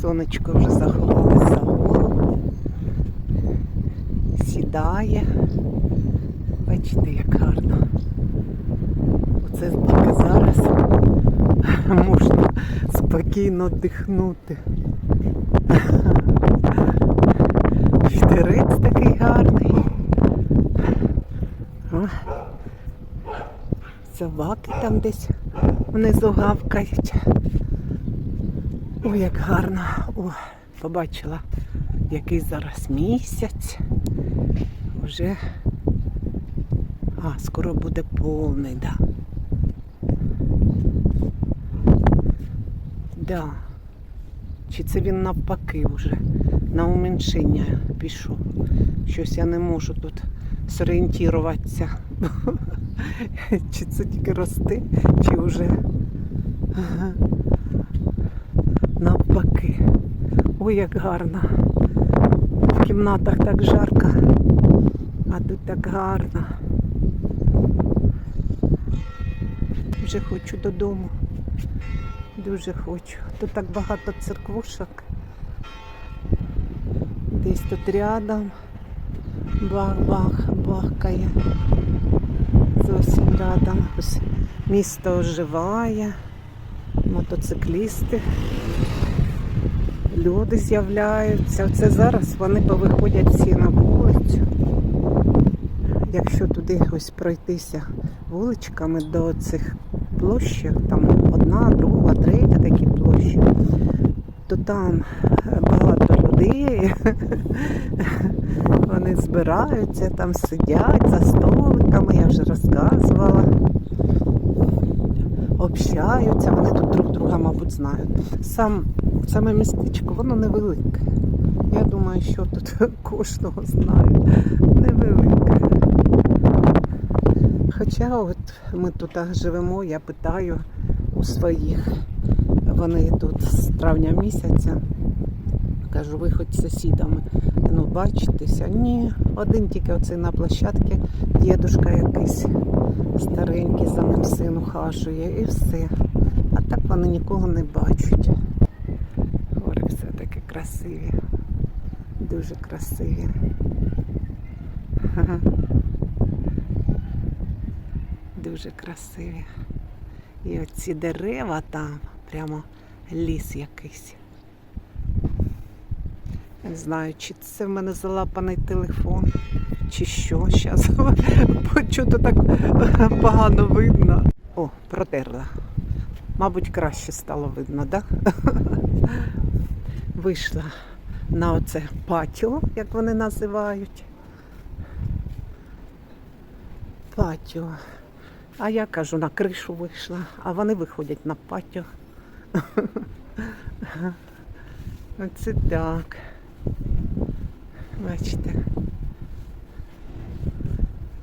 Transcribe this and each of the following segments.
Сонечко вже заховалося за гору. Сідає. Бачите, як гарно. Оце тільки зараз можна спокійно дихнути. Вітерець такий гарний. Собаки там десь внизу гавкають. Ой, як гарно. О, побачила, який зараз місяць. Вже а, скоро буде повний, да. Да. Чи це він навпаки вже на уменьшення пішов? Щось я не можу тут зорієнтуватися. Чи це тільки росте, чи вже навпаки. Ой, як гарно. В кімнатах так жарко, а тут так гарно. Вже хочу додому. Дуже хочу. Тут так багато церквушок. Десь тут рядом. Бах-бах, бахкає. Зовсім рядом. Ось місто оживає. Мотоциклісти. Люди з'являються. Оце зараз вони повиходять всі на вулицю. Якщо туди ось пройтися вуличками до цих площах, там одна, друга, третя такі площі, то там багато людей. Вони збираються, там сидять за столиками, я вже розказувала. Общаються, вони тут друг друга, мабуть, знають. Сам, саме містечко, воно невелике. Я думаю, що тут кожного знають. Невелике. Хоча от ми тут живемо, я питаю у своїх. Вони тут з травня місяця. Кажу, ви хоч з сусідами ну, бачитеся. Ні, один тільки оцей на площадці, дідушка якийсь старенький за ним син ухажує і все. А так вони нікого не бачать. Красиві. Дуже красиві. Дуже красиві. І оці дерева там, прямо ліс якийсь. Не знаю, чи це в мене залапаний телефон, чи що. Зараз чого так погано видно. О, протерла. Мабуть, краще стало видно, так? Да? Вийшла на оце патіо, як вони називають. Патіо. А я кажу, на кришу вийшла, а вони виходять на патіо. Оце так. Бачите.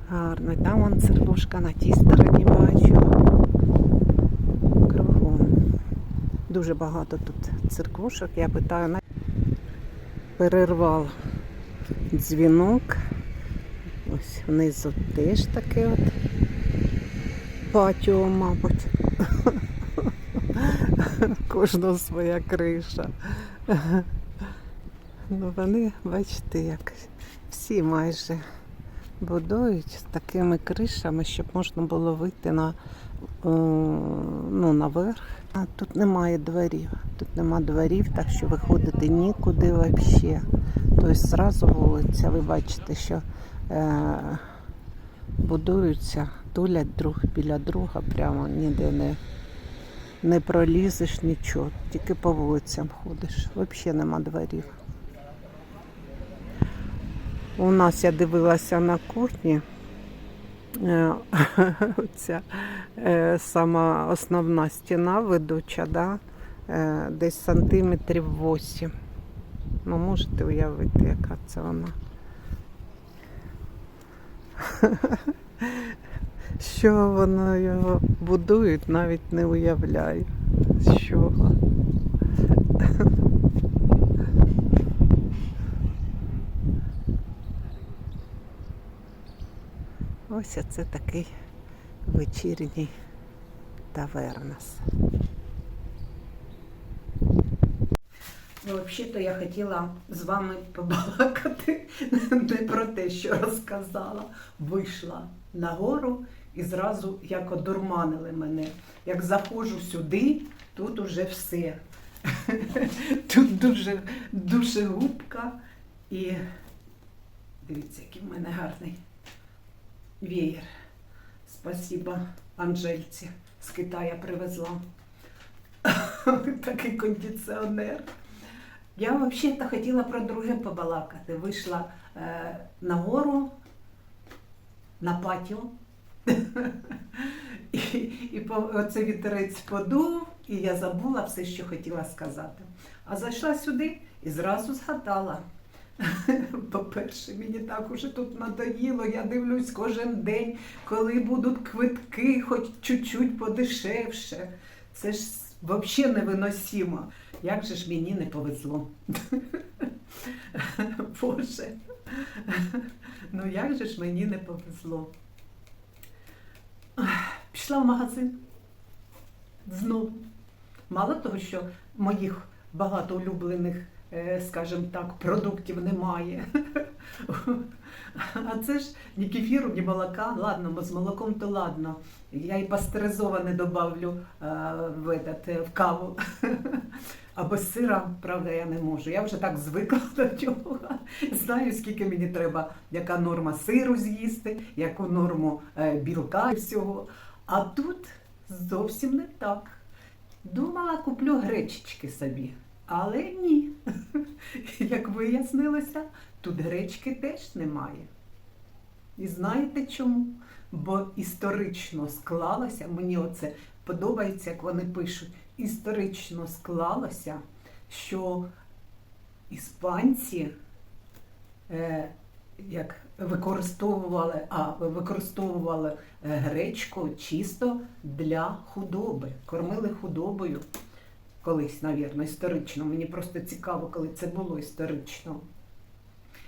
Гарно. Там вон церквушка на тій стороні бачу. Кругом. Дуже багато тут церквушок. Я питаю, перервав дзвінок. Ось внизу теж таке от патіо, мабуть. Кожного своя криша. Ну, вони, бачите, як всі майже будують з такими кришами, щоб можна було вийти на, е, ну, наверх. А тут немає дверів. Тут нема дверів, так що виходити нікуди взагалі. Тобто зразу вулиця, ви бачите, що е, будуються, тулять друг біля друга, прямо ніде не, не пролізеш нічого, тільки по вулицям ходиш. Взагалі нема дверів. У нас я дивилася на кухні. Е, Ця е, сама основна стіна ведуча, да? е, десь сантиметрів 8. Ну, можете уявити, яка це вона. Що воно його будують, навіть не уявляю. З чого. Ось це такий вечірній тавернас. Взагалі-то я хотіла з вами побалакати не про те, що розказала. Вийшла на гору і зразу як одурманили мене. Як заходжу сюди, тут уже все. Тут дуже, дуже губка і дивіться, який в мене гарний веєр. Спасибо Анжельці з Китая привезла. Такий кондиціонер. Я взагалі хотіла про друге побалакати. Вийшла е, на гору, на патіо. І, і по- оце вітерець подув, і я забула все, що хотіла сказати. А зайшла сюди і зразу згадала. По-перше, мені так уже тут надоїло. Я дивлюсь кожен день, коли будуть квитки, хоч чуть-чуть подешевше. Це ж взагалі невиносимо. Як же ж мені не повезло? Боже. Ну як же ж мені не повезло? Пішла в магазин. Знову. Мало того, що моїх багато улюблених, скажімо так, продуктів немає. А це ж ні кефіру, ні молока. Ладно, з молоком то ладно. Я і пастеризоване добавлю е, в, этот, е, в каву. А без сира, правда, я не можу. Я вже так звикла до цього. Знаю, скільки мені треба, яка норма сиру з'їсти, яку норму е, білка і всього. А тут зовсім не так. Думала, куплю гречечки собі. Але ні. Як вияснилося, тут гречки теж немає. І знаєте чому? Бо історично склалося, мені оце подобається, як вони пишуть, історично склалося, що іспанці е, як використовували, а, використовували е, гречку чисто для худоби, кормили худобою колись, навірно, історично. Мені просто цікаво, коли це було історично.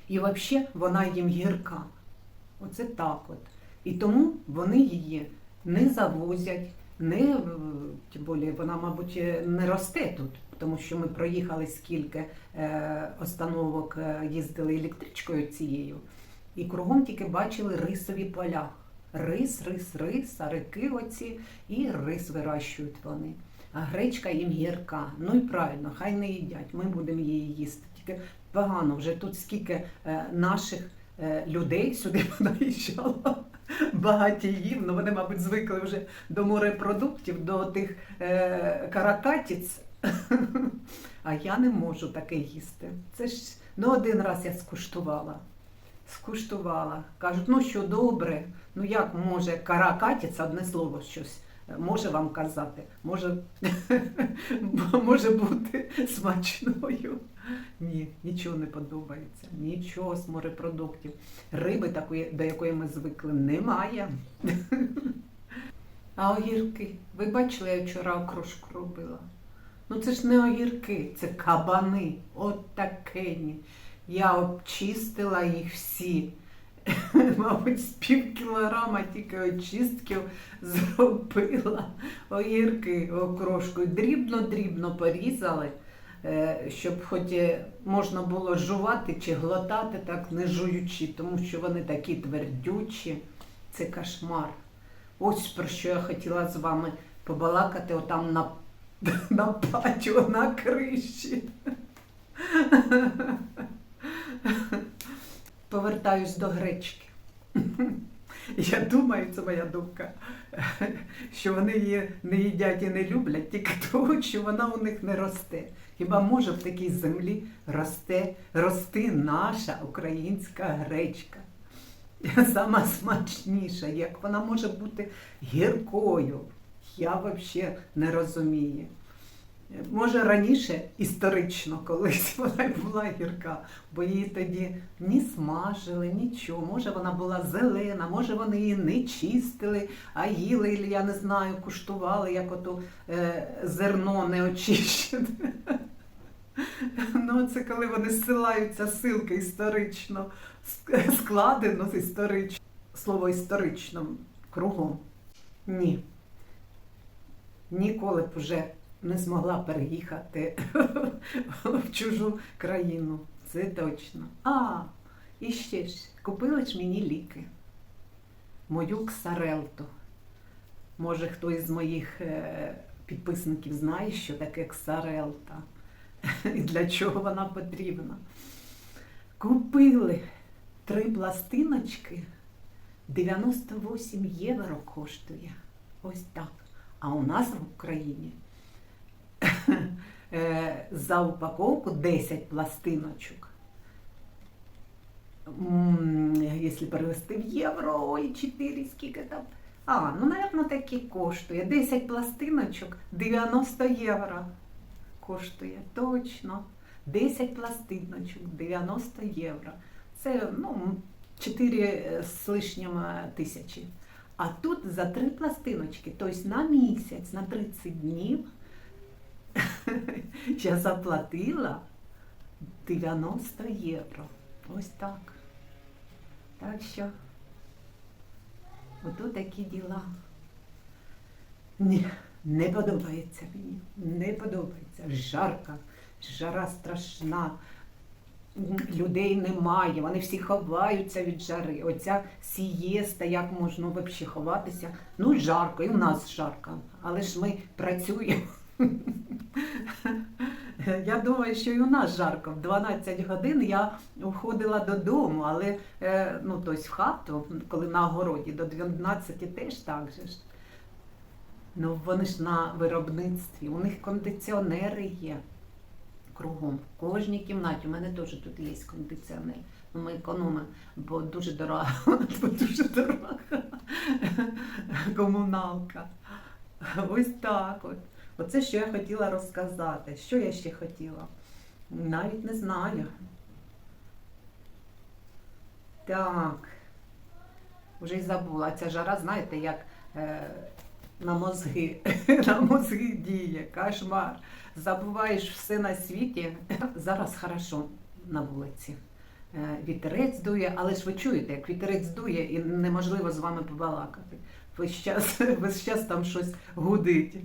І взагалі вона їм гірка. Оце так от. І тому вони її не завозять, не, е, тим більше вона, мабуть, не росте тут, тому що ми проїхали скільки е, остановок, е, їздили електричкою цією, і кругом тільки бачили рисові поля. Рис, рис, рис, а рики оці, і рис вирощують вони. А гречка їм гірка. Ну і правильно, хай не їдять, ми будемо її їсти. Тільки погано, вже тут скільки е, наших е, людей сюди наїжджало, багатіїв, ну вони, мабуть, звикли вже до морепродуктів, до тих е, каракатіць. А я не можу таке їсти. Це ж ну один раз я скуштувала. Скуштувала. Кажуть, ну що добре, ну як може каракатіць, одне слово щось. Може вам казати, може, може бути смачною. Ні, нічого не подобається, нічого з морепродуктів. Риби такої, до якої ми звикли, немає. А огірки? Ви бачили, я вчора окрошку робила. Ну це ж не огірки, це кабани. От такені. Я обчистила їх всі. Мабуть, з пів кілограма тільки очистків зробила. Огірки окрошкою дрібно-дрібно порізали, е, щоб хоч можна було жувати чи глотати, так не жуючи, тому що вони такі твердючі. Це кошмар. Ось про що я хотіла з вами побалакати отам на, на патіо, на криші. Повертаюсь до гречки. Я думаю, це моя думка, що вони її не їдять і не люблять тільки тому, що вона у них не росте. Хіба може в такій землі росте, рости наша українська гречка? Сама смачніша, як вона може бути гіркою, я взагалі не розумію. Може раніше історично колись вона була гірка, бо її тоді ні смажили, нічого. Може вона була зелена, може вони її не чистили, а їли, я не знаю, куштували, як ото е, зерно не очищене. Ну, це коли вони зсилаються силки історично ск- складено історично. Слово історично кругом. Ні. Ніколи б вже не змогла переїхати в чужу країну. Це точно. А, і ще ж, купили ж мені ліки. Мою ксарелту. Може, хтось з моїх е, підписників знає, що таке ксарелта і для чого вона потрібна. Купили три пластиночки, 98 євро коштує. Ось так. А у нас в Україні за упаковку 10 пластиночок. Якщо перевести в євро, ой, 4, скільки там. А, ну, мабуть, так і коштує. 10 пластиночок 90 євро коштує. Точно. 10 пластиночок 90 євро. Це ну, 4 з лишнім е, тисячі. А тут за три пластиночки, тобто на місяць, на 30 днів, я заплатила 90 євро. Ось так. Так що, ото такі діла. Ні, не подобається мені. Не подобається. Жарко, жара страшна. Людей немає, вони всі ховаються від жари. Оця сієста, як можна взагалі ховатися? Ну, жарко, і в нас жарко, але ж ми працюємо. Я думаю, що і у нас жарко. В 12 годин я входила додому, але е, ну, тобто в хату, коли на огороді, до 12 теж так же ж. Ну, вони ж на виробництві, у них кондиціонери є кругом. В кожній кімнаті. У мене теж тут є кондиціонер. Ну, ми економимо, бо дуже дорога, дуже дорога комуналка. Ось так от. Оце що я хотіла розказати. Що я ще хотіла? Навіть не знаю. Так. Вже й забула. Ця жара, знаєте, як е, на мозги, на мозги діє, кошмар. Забуваєш все на світі. Зараз хорошо на вулиці. Е, Вітерець дує, але ж ви чуєте, як вітерець дує і неможливо з вами побалакати. Весь час, весь час там щось гудить.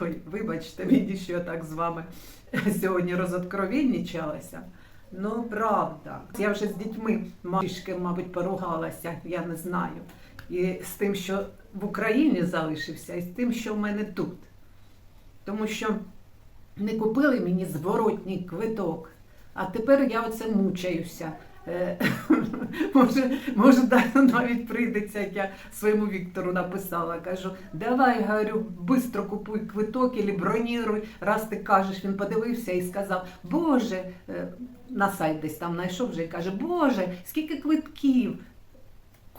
Ой, вибачте мені, що я так з вами сьогодні розоткровеннічалася. Ну, правда. Я вже з дітьми трішки, мабуть, поругалася, я не знаю. І з тим, що в Україні залишився, і з тим, що в мене тут. Тому що не купили мені зворотній квиток, а тепер я оце мучаюся. Е, Може, може, да- навіть прийдеться, як я своєму Віктору написала. Кажу, давай, говорю, швидко купуй квиток і броніруй. Раз ти кажеш, він подивився і сказав, Боже, е, на сайт десь там знайшов вже і каже, Боже, скільки квитків,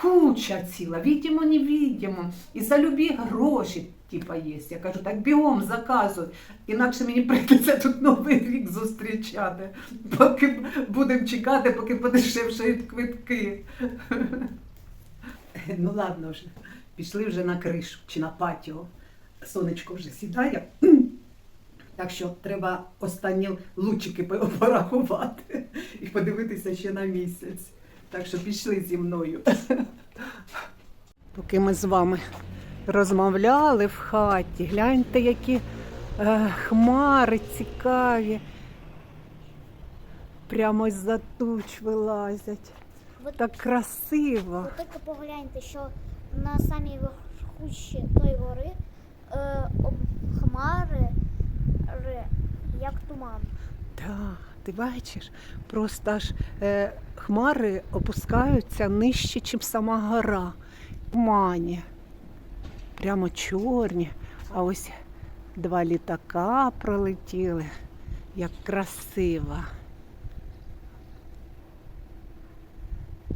куча ціла, відімо, не відімо. І за любі гроші, типа, є. Я кажу, так бігом заказуй. Інакше мені прийдеться тут новий рік зустрічати, поки будемо чекати, поки подешевшають квитки. Ну ладно вже, пішли вже на кришу чи на патіо. Сонечко вже сідає. Так що треба останні лучики порахувати і подивитися ще на місяць. Так що пішли зі мною. Поки ми з вами розмовляли в хаті, гляньте, які е, хмари цікаві. Прямо з-за туч вилазять. Ви, Так красиво. ви тільки погляньте, що на самій верхушці тої гори е, об, хмари ри, як туман. Так, ти бачиш, просто аж е, хмари опускаються нижче, ніж сама гора. В тумані. Прямо чорні. А ось два літака пролетіли. Як красиво.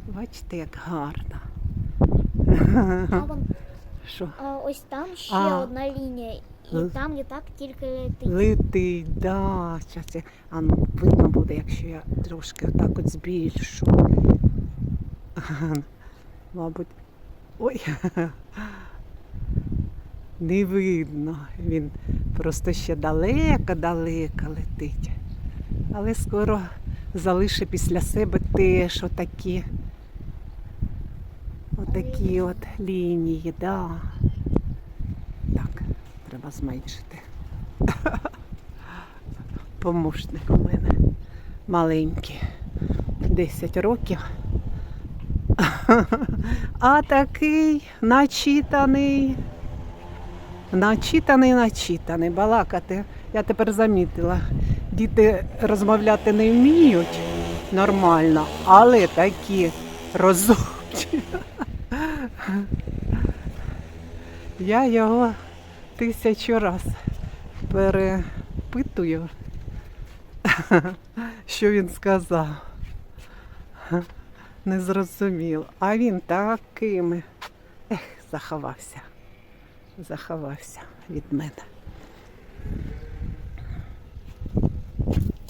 Бачите, як гарно. Що? а ось там ще А. одна лінія, і Е. там літак тільки летить. Летить, да. Щас я... А ну, видно буде, якщо я трошки отак от збільшу. Мабуть. Ой. Не видно. Він просто ще далеко-далеко летить. Але скоро залишить після себе теж отакі. Отакі от лінії, да. Треба зменшити. Помощник у мене маленький, 10 років. А такий начитаний. Начитаний, начитаний, балакати. Я тепер замітила. Діти розмовляти не вміють нормально, але такі розумні. Я його тисячу раз перепитую, що він сказав. Не зрозумів. А він такими. Ех, заховався. Заховався від мене.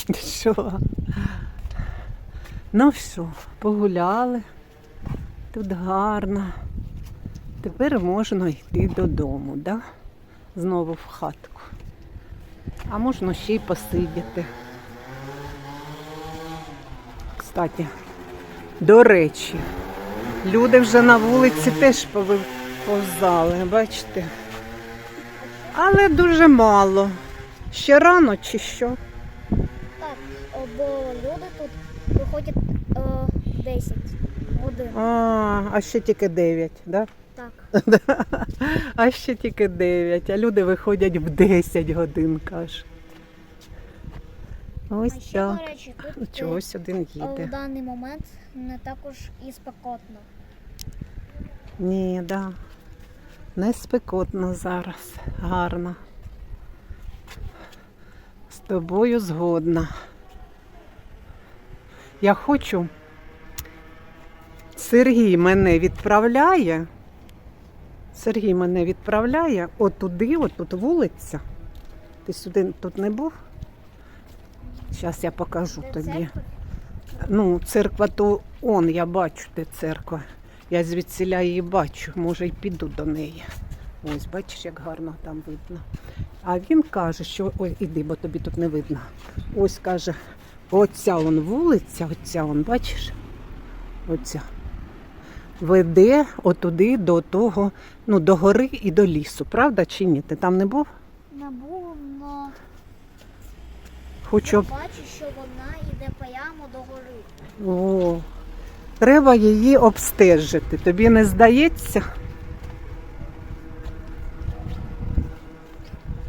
Що? Ну все, погуляли. Тут гарно. Тепер можна йти додому, да? Знову в хатку. А можна ще й посидіти. Кстати, до речі, люди вже на вулиці теж повзали, бачите? Але дуже мало. Ще рано чи що? Так, е, бо люди тут виходять е, 10 годин. А, а ще тільки 9, да? Так. А ще тільки 9, а люди виходять в 10 годин, каже. Ось А ще, так. до речі, тут е, Чогось один е, в даний момент не також і спекотно. Ні, да. Не спекотно зараз. Гарно. З тобою згодна. Я хочу. Сергій мене відправляє. Сергій мене відправляє отуди, от тут вулиця. Ти сюди тут не був? Зараз я покажу Це тобі. церква? Ну, церква то он, я бачу, де церква. Я звідсіля її бачу, може й піду до неї. Ось, бачиш, як гарно там видно. А він каже, що ой, іди, бо тобі тут не видно. Ось каже, оця он вулиця, оця он, бачиш? Оця. Веде отуди до того, ну, до гори і до лісу, правда чи ні? Ти там не був? Не було, но Хочу я бачу, що вона йде прямо до гори. О, треба її обстежити. Тобі не здається?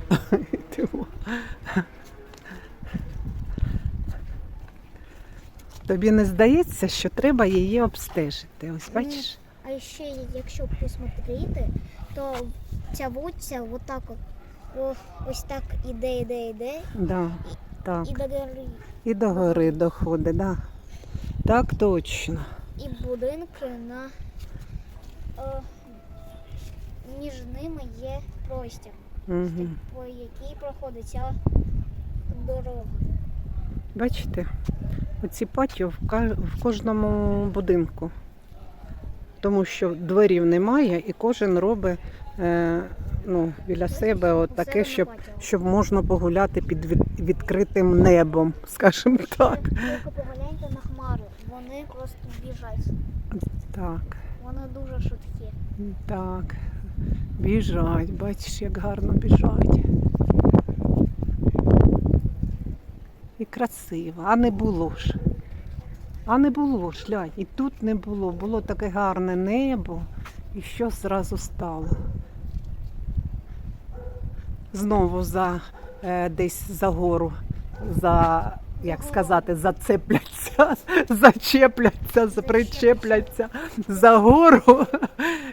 Тобі не здається, що треба її обстежити. Ось бачиш? А ще, якщо посмотрити, то ця вулиця отак от, ось так іде, іде, іде, Да, так. і до гори. І до гори доходить, да. Так точно. І будинки на е, між ними є простір, Угу. по якій проходить ця дорога. Бачите, оці патіо в, в кожному будинку. Тому що дверів немає і кожен робить е, ну, біля себе от таке, щоб, щоб можна погуляти під відкритим небом, скажімо так. Погляньте на хмари, вони просто біжать. Так, Вони дуже швидкі. так. Біжать, бачиш, як гарно біжать. Красиво, а не було ж. А не було ж, глянь, і тут не було. Було таке гарне небо, і що зразу стало. Знову за е, десь за гору, за, як сказати, зацепляться, зачепляться, за- причепляться за гору.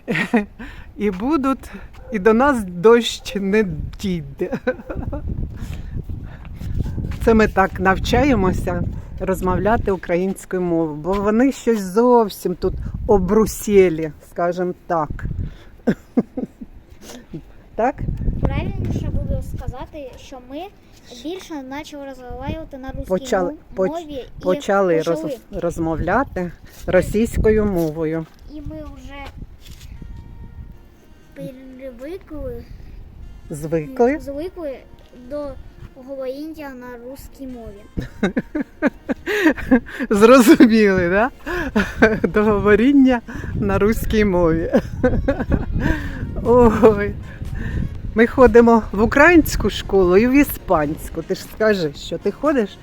І будуть, і до нас дощ не дійде. Це ми так навчаємося розмовляти українською мовою, бо вони щось зовсім тут обрусєлі, скажімо так. Так? Правильніше буде сказати, що ми більше почали розвивати на русській Почали- мов- поч- і Почали роз, розмовляти російською мовою. І ми вже привикли, Звикли. звикли до говоріння на русській мові. Зрозуміли, да? До говоріння на руській мові. Ой. Ми ходимо в українську школу і в іспанську. Ти ж скажи, що ти ходиш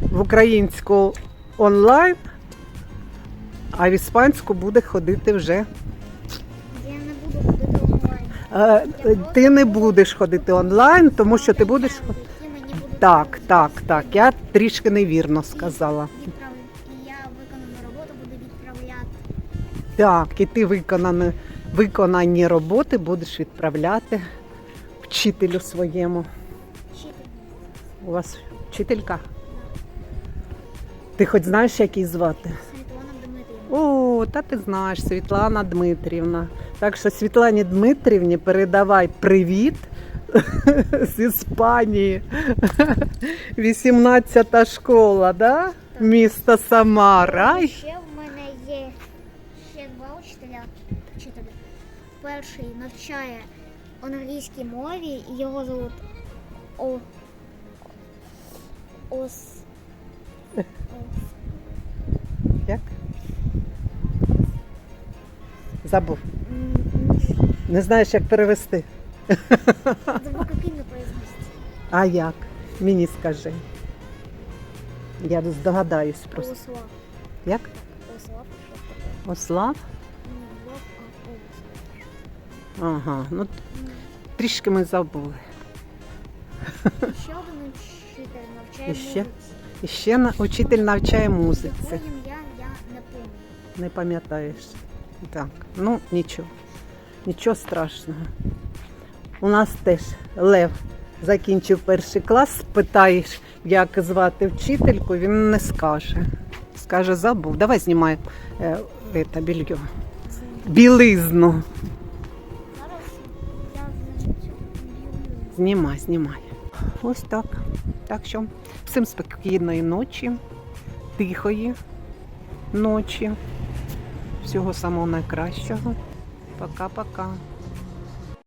в українську онлайн, а в іспанську буде ходити вже. Ти не будеш ходити онлайн, тому що ти будеш. Так, так, так. Я трішки невірно сказала. Я виконану роботу буду відправляти. Так, і ти виконані, виконані роботи будеш відправляти вчителю своєму. У вас вчителька? Ти хоч знаєш, як її звати? Світлана Дмитрівна. О, та ти знаєш, Світлана Дмитрівна. Так що Світлані Дмитрівні передавай привіт з Іспанії. 18-та школа, да? Місто Самара. Ще в мене є ще два вчителя. вчителя. Перший навчає англійській мові, і його зовут О... Ос... Ос... Як? Забув. Не знаєш, як перевести. Забув. А як? Мені скажи. Я здогадаюсь просто. Ослав. Як? Ослав? Ослав? Ага, ну трішки ми забули. Ще один вчитель навчає І ще? І ще учитель навчає музиці. Ім'я я не пам'ятаю. Не пам'ятаєш. Так, ну нічого. Нічого страшного. У нас теж Лев закінчив перший клас, питаєш, як звати вчительку, він не скаже. Скаже, забув. Давай знімай е, это, цю білизну. Знімай, знімай. Ось так. Так що всім спокійної ночі, тихої ночі. Всього самого найкращого. Пока-пока.